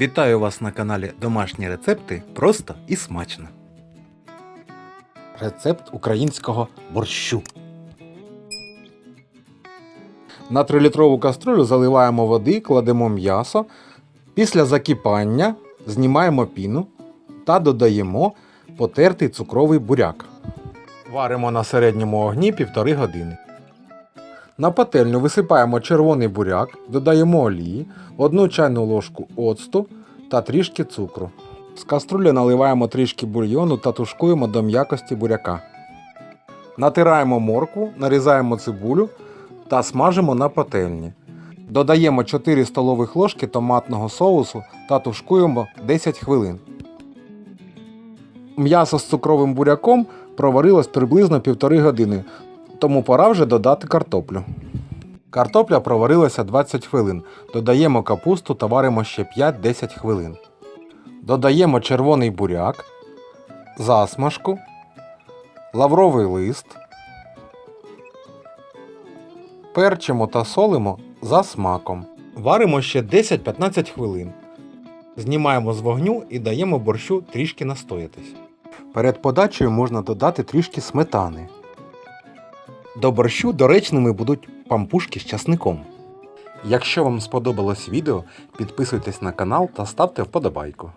Вітаю вас на каналі Домашні рецепти просто і смачно. Рецепт українського борщу. На 3-літрову каструлю заливаємо води, кладемо м'ясо. Після закипання знімаємо піну та додаємо потертий цукровий буряк. Варимо на середньому огні півтори години. На пательню висипаємо червоний буряк, додаємо олії, 1 чайну ложку оцту та трішки цукру. З каструлі наливаємо трішки бульйону та тушкуємо до м'якості буряка. Натираємо моркву, нарізаємо цибулю та смажимо на пательні. Додаємо 4 столових ложки томатного соусу та тушкуємо 10 хвилин. М'ясо з цукровим буряком проварилось приблизно півтори години, тому пора вже додати картоплю. Картопля проварилася 20 хвилин. Додаємо капусту та варимо ще 5-10 хвилин. Додаємо червоний буряк, засмажку, лавровий лист. Перчимо та солимо за смаком. Варимо ще 10-15 хвилин. Знімаємо з вогню і даємо борщу трішки настоятись. Перед подачею можна додати трішки сметани. До борщу доречними будуть пампушки з часником. Якщо вам сподобалось відео, підписуйтесь на канал та ставте вподобайку.